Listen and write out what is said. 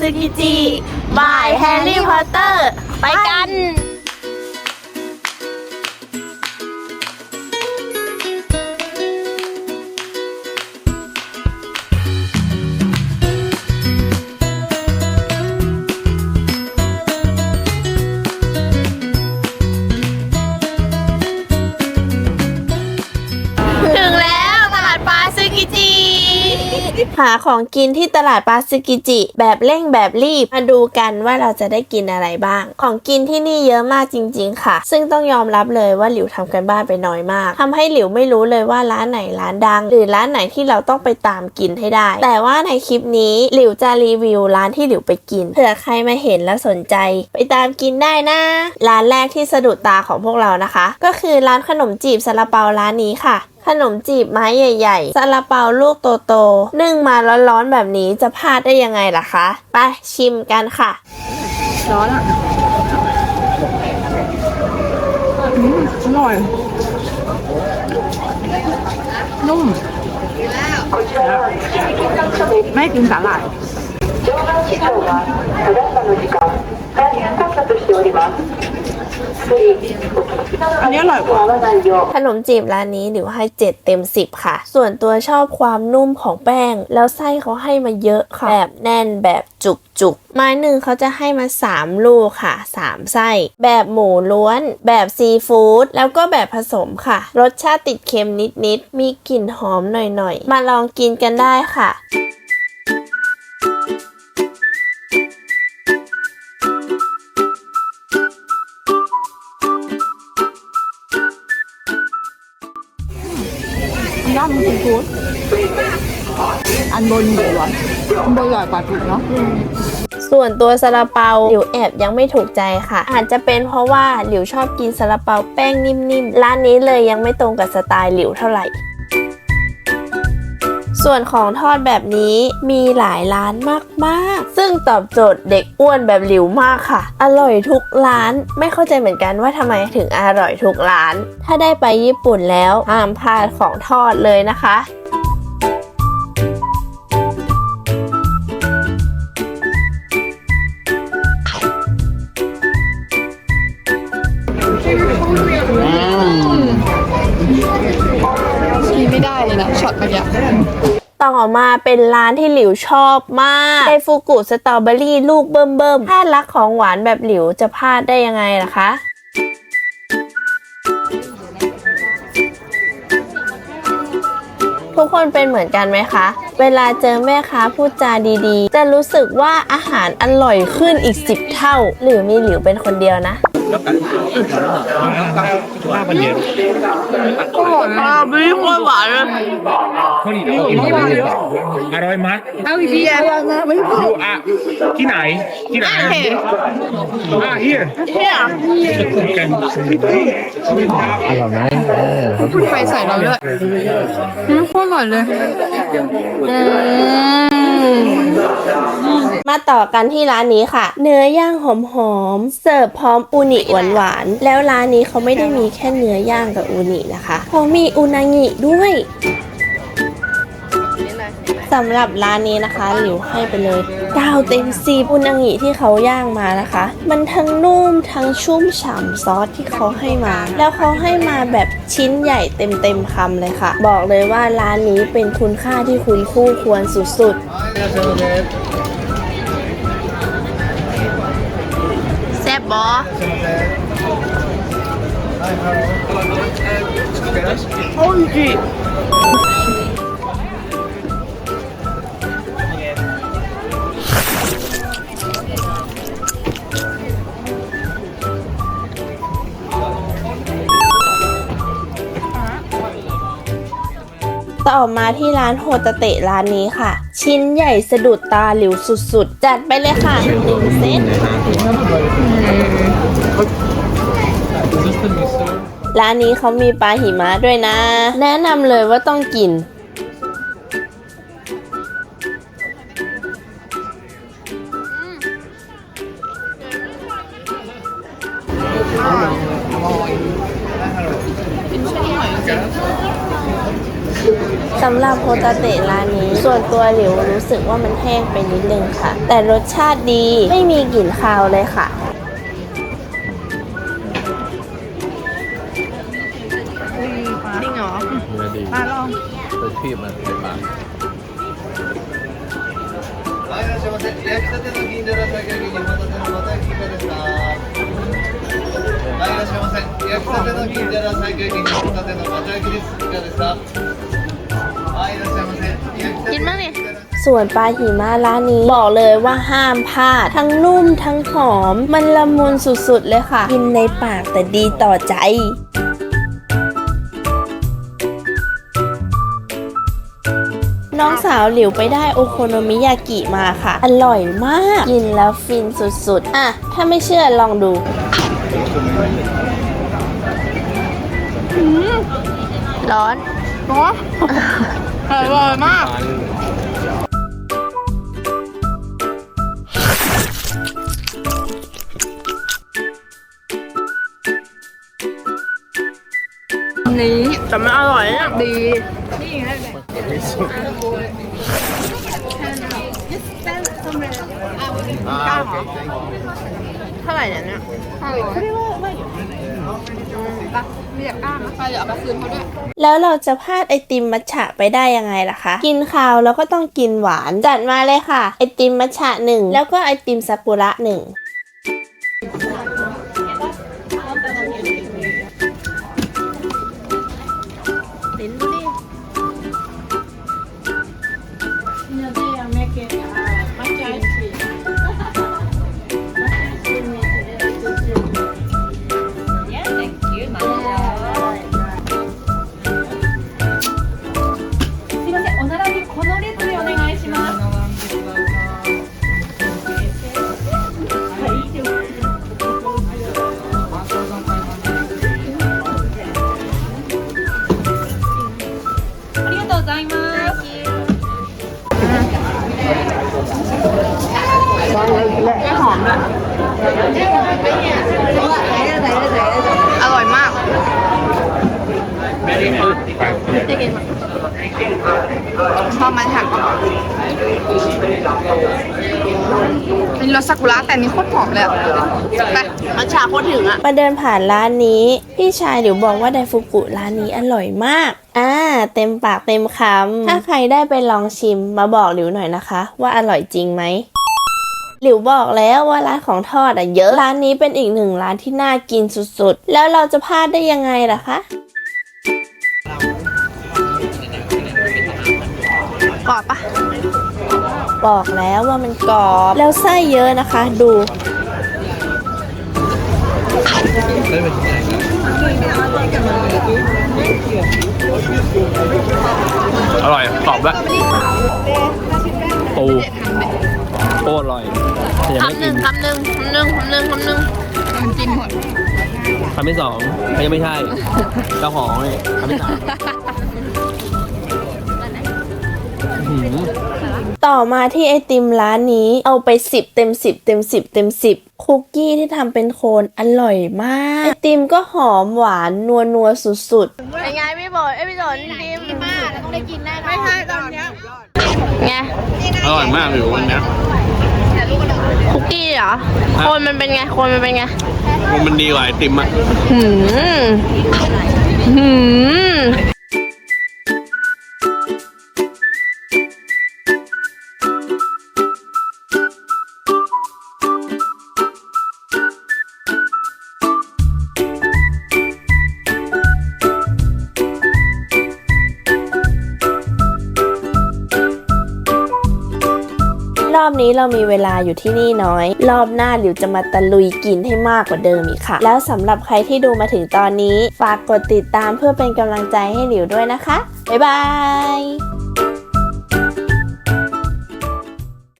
ซึกิจิบายแฮร์รี่พอตเตอร์ ไปกัน หาของกินที่ตลาดปาซึกิจิ แบบเร่งแบบรีบมาดูกันว่าเราจะได้กินอะไรบ้าง ของกินที่นี่เยอะมากจริง ๆ ค่ะ ซึ่งต้องยอมรับเลยว่าหลิวทำกันบ้านไปน้อยมากทำให้หลิวไม่รู้เลยว่าร้านไหนร้านดัง หรือร้านไหนที่เราต้องไปตามกินให้ได้ แต่ว่าในคลิปนี้หลิวจะรีวิวร้านที่หลิวไปกินเผื่อใครมาเห็นแล้วสนใจ ไปตามกินได้นะ ร้านแรกที่สะดุดตาของพวกเรานะคะ ก็คือร้านขนมจีบซาลาเปาร้านนี้ค่ะ ขนมจีบไม้ใหญ่ๆซาลาเปาลูกโตๆนึ่งมาร้อนๆแบบนี้จะพลาดได้ยังไงล่ะคะ ไปชิมกันค่ะ ร้อนอ่ะอืมอร่อย นุ่ม ไม่กินสาหร่าย 場外市場はただいまの時間大変混雑しております。 อันนี้อร่อยกว่าขนมจีบร้านนี้หนิวให้ 7 เต็ม 10 ค่ะ ส่วนตัวชอบความนุ่มของแป้ง แล้วไส้เขาให้มาเยอะค่ะ แบบแน่นแบบจุกจุกไม้หนึ่งเขาจะให้มา 3 ลูกค่ะ 3 ไส้ แบบหมูล้วน แบบซีฟู้ดแล้วก็แบบผสมค่ะ รสชาติติดเค็มนิดๆ มีกลิ่นหอมหน่อยๆ มาลองกินกันได้ค่ะ ฟู้ดอันบนอยู่อะอันบนอร่อยกว่าถูกเนาะส่วนตัวซาลาเปาหลิวแอบยังไม่ถูกใจค่ะ อาจจะเป็นเพราะว่าหลิวชอบกินซาลาเปาแป้งนิ่มๆ ร้านนี้เลยยังไม่ตรงกับสไตล์หลิวเท่าไหร่ ส่วนของทอดแบบนี้มีหลายร้านมากๆ ซึ่งตอบโจทย์เด็กอ้วนแบบหลิวมากค่ะ อร่อยทุกร้าน ไม่เข้าใจเหมือนกันว่าทำไมถึงอร่อยทุกร้าน ถ้าได้ไปญี่ปุ่นแล้วห้ามพลาดของทอดเลยนะคะ ยนะตเมื่อกี้ต่อมาเป็นร้านที่หลิวชอบมากไดฟูกุสตรอเบอรี่ลูกเบิ่มเบิ่มถ้ารักของหวานแบบหลิวจะพลาดได้ยังไงล่ะคะทุกคนเป็นเหมือนกันไหมคะ เวลาเจอแม่ค้าพูดจาดีๆ จะรู้สึกว่าอาหารอร่อยขึ้นอีก 10 เท่า หรือมีหลิวเป็นคนเดียวนะ ก็หมดมากไม่ค่อยหวานเลยอร่อยไหมเอาอีกทีอร่อยมากไม่พออยู่อะที่ไหนที่ไหนโอเคอะ here เนี่ยกันอร่อยไหมเออคุณไปใส่เราด้วยอืมโคตรอร่อยเลยอื มมาต่อกันที่ร้านนี้ค่ะ เนื้อย่างหอมๆเสิร์ฟพร้อมอูนิหวานๆแล้วร้านนี้เขาไม่ได้มีแค่เนื้อย่างกับอูนินะคะเขามีอูนางิด้วยสำหรับร้านนี้นะคะหลิวให้ไปเลย 9 เต็ม10อูนางิที่เขาย่างมานะคะ มันทั้งนุ่มทั้งชุ่มฉ่ำซอสที่เขาให้มา แล้วเขาให้มาแบบชิ้นใหญ่เต็มๆคำเลยค่ะ บอกเลยว่าร้านนี้เป็นคุณค่าที่คุณคู่ควรสุดๆแซ่บบอโอ้ย ต่อมาที่ร้านโฮตาเตะร้านนี้ค่ะ ชิ้นใหญ่สะดุดตาหลิวสุดๆ จัดไปเลยค่ะหนึ่งเซตร้านนี้เขามีปลาหิมะด้วยนะ แนะนำเลยว่าต้องกินช สำหรับโฮตาเตะร้านนี้ ส่วนตัวหลิวรู้สึกว่ามันแห้งไปนิดนึงค่ะ แต่รสชาติดีไม่มีกลิ่นคาวเลยค่ะ จริงเหรอ เนื้อดี มาลอง ไปคีบมันในปาก はい、いらっしゃいませ。焼きたての銀だら最下限にホタテのまた焼きいかがですか。はい、いらっしゃいませ。焼きたての銀だら最下限にホタテのまた焼きです。いかがですか。 กินのบ้างดิส่วนปลาหิมะร้านนี้บอกเลยว่าห้ามพลาด ทั้งนุ่มทั้งหอม มันละมุนสุดๆเลยค่ะ กินในปากแต่ดีต่อใจน้องสาวหลิวไปได้โอโคโนมิยากิมาค่ะ อร่อยมาก กินแล้วฟินสุดๆ อะ ถ้าไม่เชื่อลองดูร้อนเนาะอ ร่อยมาก นี้แต่มันอร่อยอะดีเท่าไหร่เนี่ยเนี่ยเรียกก้างนะใครเดี๋ยวเอา แล้วเราจะพลาดไอติมมัทฉะไปได้ยังไงล่ะคะ กินข้าวแล้วก็ต้องกินหวาน จัดมาเลยค่ะ ไอติมมัทฉะหนึ่งแล้วก็ไอติมซากุระหนึ่ง อร่อยมากชอบมันค่ะมีรสซากุระแต่นี้โคตรหอมเลยอะไปมัทฉะโคตรถึงอะมาเดินผ่านร้านนี้ พี่ชายหลิวบอกว่าไดฟุกุร้านนี้อร่อยมาก อ่า เต็มปากเต็มคำถ้าใครได้ไปลองชิมมาบอกหลิวหน่อยนะคะ ว่าอร่อยจริงไหม หลิวบอกแล้วว่าร้านของทอดอะเยอะ ร้านนี้เป็นอีกหนึ่งร้านที่น่ากินสุดๆ แล้วเราจะพลาดได้ยังไงล่ะคะกรอบปะบอกแล้วว่ามันกรอบ แล้วไส้เยอะนะคะ ดูอร่อยกรอบด้วยปู โคตรอร่อยแต่ยังไม่คำหกินึ่นงคำหนึ่งคำหนึ่งคำหนึ่งคำหนึ่งมันกินหมดคำที่สองเขายังไม่ใช่เจ้าของนี่คำที่สามอื้อหือ ต่อมาที่ไอติมร้านนี้เอาไปสิบเต็มสิบเต็มสิบเต็มสิบคุกกี้ที่ทำเป็นโคนอร่อยมาก ไอติมก็หอมหวานนัวนัวๆสุดๆ เป็นไงพี่บอลเอ้ยพี่สนติมมากต้องได้กินแน่นอนไม่ใช่ตอนเนี้ยไง อร่อยมากอยู่วันเนี้ย คุกกี้เหรอโคนมันเป็นไงโคนมันเป็นไง มันดีกว่าไอติมอะหืมหืม อบนี้เรามีเวลาอยู่ที่นี่น้อย รอบหน้าหลิวจะมาตะลุยกินให้มากกว่าเดิมอีกค่ะ แล้วสำหรับใครที่ดูมาถึงตอนนี้ ฝากกดติดตามเพื่อเป็นกำลังใจให้หลิวด้วยนะคะ บ๊ายบาย